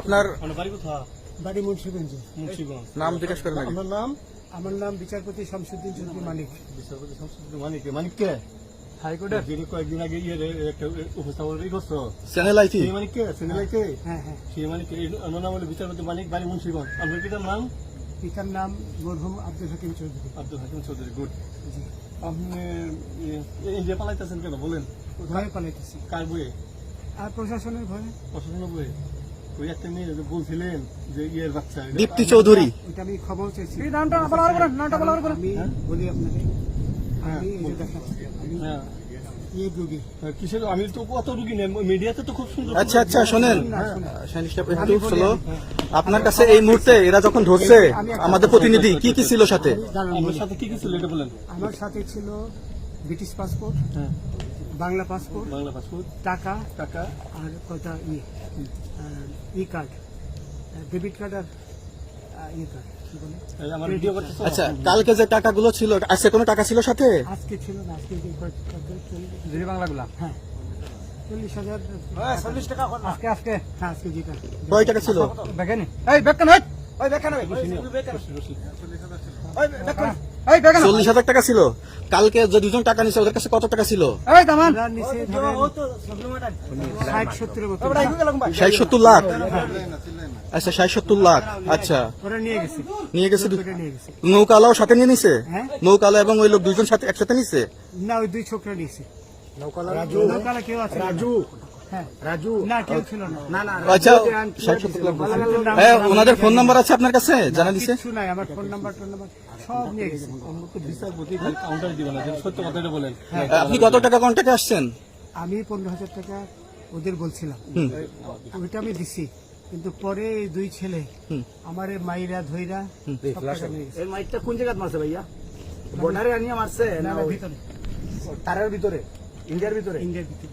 আপনার বাড়ি কোথা মুন্সিগঞ্জে। মুন্সিগঞ্জ। নাম জিজ্ঞেস করেন আপনার নাম আমার নাম বিচারপতি শামসুদ্দিন চৌধুরী মানিক। বিচারপতি শামসুদ্দিন মানিক। মানিক কে? হাইকোর্টের যিনি কয়েকদিন আগে ইয়ে একটা উপস্থাপন ই করছ। চ্যানেল আইটি সেই মানিক কে? সিনেলাই কে হ্যাঁ হ্যাঁ। সেই মানিক অন্য নাম হলো বিচারপতি মানিক বাড়ি মুন্সিগঞ্জ। আপনার পিতার নাম? পিতার নাম মরহুম আব্দুল হাকিম চৌধুরী। আব্দুল হাকিম চৌধুরী গুড। আপনি ইন্ডিয়া পালাইতেছেন কেন? বলেন। ভয়ে পালাইতেছি। কার বইয়ে আর প্রশাসনের ভয়ে ওই একটা মেয়ে যে বলছিলেন যে ইয়ের বাচ্চা দীপ্তি চৌধুরী। ওইটা আমি খবর চেয়েছি নামটা বলার পরে নামটা বলার পরে আমি বলি আপনাকে। আমি এই যে হ্যাঁ। ইয়ে হ্যাঁ, কিসের? আমি তো কত রুগী নেই মিডিয়াতে তো খুব সুন্দর আচ্ছা আচ্ছা শোনেন। হ্যাঁ, আপনার কাছে এই মুহূর্তে এরা যখন ধরছে আমাদের প্রতিনিধি কি কি ছিল সাথে? বলি। সাথে কি কি ছিল এটা বলেন। আমার সাথে ছিল ব্রিটিশ পাসপোর্ট হ্যাঁ। বাংলা পাসপোর্ট বাংলা পাসপোর্ট টাকা টাকা আর কয়টা E E card debit card আর ই কার্ড কি আমার ভিডিও আচ্ছা কালকে যে টাকাগুলো ছিল আজকে কোনো টাকা ছিল সাথে? আজকে ছিল না আজকে বাংলাগুলা? হ্যাঁ। চল্লিশ হাজার চল্লিশ টাকা আজকে আজকে হ্যাঁ আজকে যেটা। কয় টাকা ছিল? দেখেনি। এই বেকান হয় ওই বেকান বেকান চল্লিশ হাজার টাকা ছিল। কালকে যে দুজন টাকা নিছে ওদের কাছে কত টাকা ছিল? ষাট ষাট সত্তর লাখ? আচ্ছা ষাট সত্তর লাখ। আচ্ছা। নিয়ে গেছে। নৌকালাও সাথে নিয়ে নিছে? হ্যাঁ। নৌকালা এবং ওই লোক দুইজন সাথে একসাথে নিছে? না ওই দুই ছোকরা নিয়েছে। রাজু। নৌকালা কেউ আছে? রাজু। হ্যাঁ রাজু না কেউ ছিল না। আচ্ছা হ্যাঁ ওনাদের ফোন নাম্বার আছে আপনার কাছে? জানা দিছে? কিছু নাই আমার ফোন নাম্বার টোন নাম্বার সব নিয়ে গেছে। বিচারপতি কাউন্টার দিবেন না সত্য কথাটা বলেন আপনি কত টাকা কন্ট্যাক্টে আসছেন? আমি পনেরো হাজার টাকা ওদের বলছিলাম। ওইটা আমি দিছি কিন্তু পরে দুই ছেলে আমার মাইরা ধইরা। এই মাইকটা কোন জায়গায় মারছে ভাইয়া? বর্ডারে আনিয়ে মারছে না, ভিতরে। তারের ভিতরে? ইন্ডিয়ার ভিতরে? ইন্ডিয়ার ভিতরে।